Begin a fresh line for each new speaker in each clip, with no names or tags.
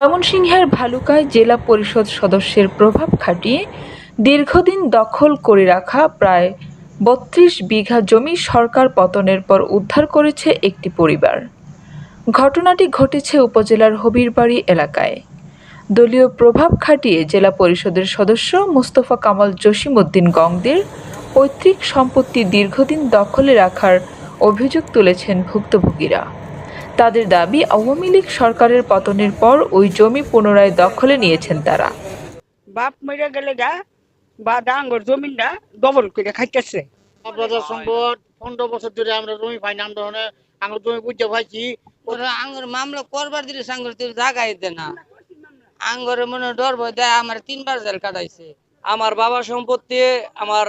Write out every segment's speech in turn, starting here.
ময়মনসিংহের ভালুকায় জেলা পরিষদ সদস্যের প্রভাব খাটিয়ে দীর্ঘদিন দখল করে রাখা প্রায় বত্রিশ বিঘা জমি সরকার পতনের পর উদ্ধার করেছে একটি পরিবার। ঘটনাটি ঘটেছে উপজেলার হবিরবাড়ি এলাকায়। দলীয় প্রভাব খাটিয়ে জেলা পরিষদের সদস্য মুস্তফা কামাল জসিমউদ্দিন গংদের পৈতৃক সম্পত্তি দীর্ঘদিন দখলে রাখার অভিযোগ তুলেছেন ভুক্তভোগীরা। তাদের দাবি আওয়ামী লীগ সরকারের পতনের পর ওই জমি পুনরায় দখলে নিয়েছেন তারা।
বাপ মরে গেলে গা বা ডাঙ্গর জমিনটা ডবল করে খাইতেছে।
প্রজার সম্পদ পনেরো বছর ধরে আমরা জমি পাই না আমরা ওখানে আমরা জমি বুঝতে পাইছি
আঙ্গুর মামলা করবার দিলে সাঙ্গুর তুই জাগাই দে না। আঙ্গুরে মনে ডর ভয় দেয় আমার তিনবার জেল কাটাইছে।
আমার বাবার সম্পত্তি আমার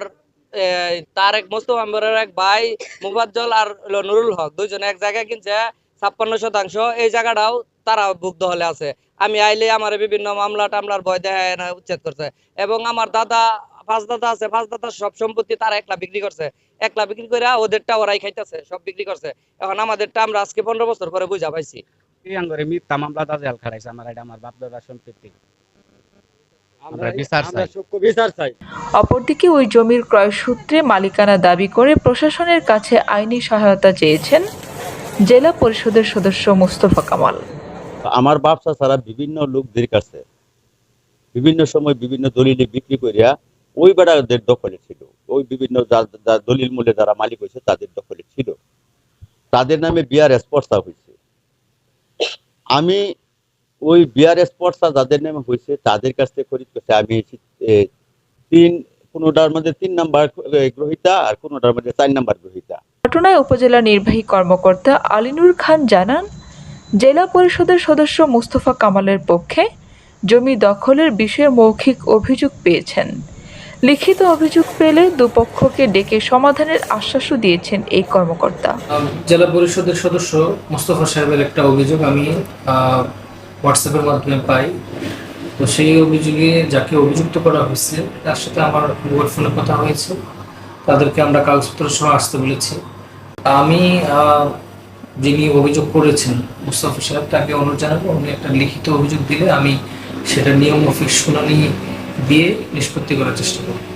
তার এক মোস্তফা এক ভাই মুফাজ্জল আর নুরুল হক দুইজনে এক জায়গায় কিনছে। ছাপ্পান্ন শতাংশ এই জায়গাটাও তারা ভুক্ত হলে আছে। আমি আইলে আমার বিভিন্ন মামলা টামলার ভয় দেখায় না উচ্ছেদ করছে। এবং আমার দাদা পাঁচ দাদা আছে পাঁচ দাদা সব সম্পত্তি তারা একলা বিক্রি করছে। একলা বিক্রি করে ওদেরটা ওরাই খাইতেছে সব বিক্রি করছে। এখন আমাদেরটা আমরা আজকে পনেরো বছর পরে বুঝা পাইছি।
মিথ্যা মামলা দাজেল আমার এটা আমার বাপ দাদার সম্পত্তি।
অপরদিকে ওই জমির ক্রয় সূত্রে মালিকানা দাবি করে প্রশাসনের কাছে আইনি সহায়তা চেয়েছেন জেলা পরিষদের সদস্য মোস্তফা কামাল।
আমার ব্যবসা ছাড়া বিভিন্ন লোকদের কাছে বিভিন্ন সময় বিভিন্ন দলিলে বিক্রি করিয়া ওই বেড়াদের দখলে ছিল। ওই বিভিন্ন দলিল মূল্যে যারা মালিক হয়েছে তাদের দখলে ছিল। তাদের নামে বিআর স্পর্শা হয়েছে। আমি ওই বিআর স্পর্শা যাদের নামে হয়েছে তাদের কাছ থেকে খরিদ করছে। আমি তিন, কোনোটার মধ্যে তিন নাম্বার গ্রহিতা আর কোনোটার মধ্যে চার নাম্বার গ্রহিতা।
ঘটনায় উপজেলা নির্বাহী কর্মকর্তা আলিনুর খান জানান, জেলা পরিষদের সদস্য মোস্তফা কামালের পক্ষে জমি দখলের বিষয়ে মৌখিক অভিযোগ পেয়েছেন। লিখিত অভিযোগ পেলে দুপক্ষকে ডেকে সমাধানের আশ্বাসও দিয়েছেন এই কর্মকর্তা।
জেলা পরিষদের সদস্য মোস্তফা সাহেবের একটা অভিযোগ আমি হোয়াটসঅ্যাপের মাধ্যমে পাই। তো সেই অভিযোগে যাকে অভিযুক্ত করা হয়েছে, তার সাথে আমার মোবাইল ফোনে কথা হয়েছে। তাদেরকে আমরা কাগজপত্র সহ আসতে বলেছি। আমি যিনি অভিযোগ করেছেন, মুস্তাফা সাহেব, তাকে অনুরোধ জানাব, উনি একটা লিখিত অভিযোগ দিলে আমি সেটা নিয়ম অফিস শুনানি দিয়ে নিষ্পত্তি করার চেষ্টা করব।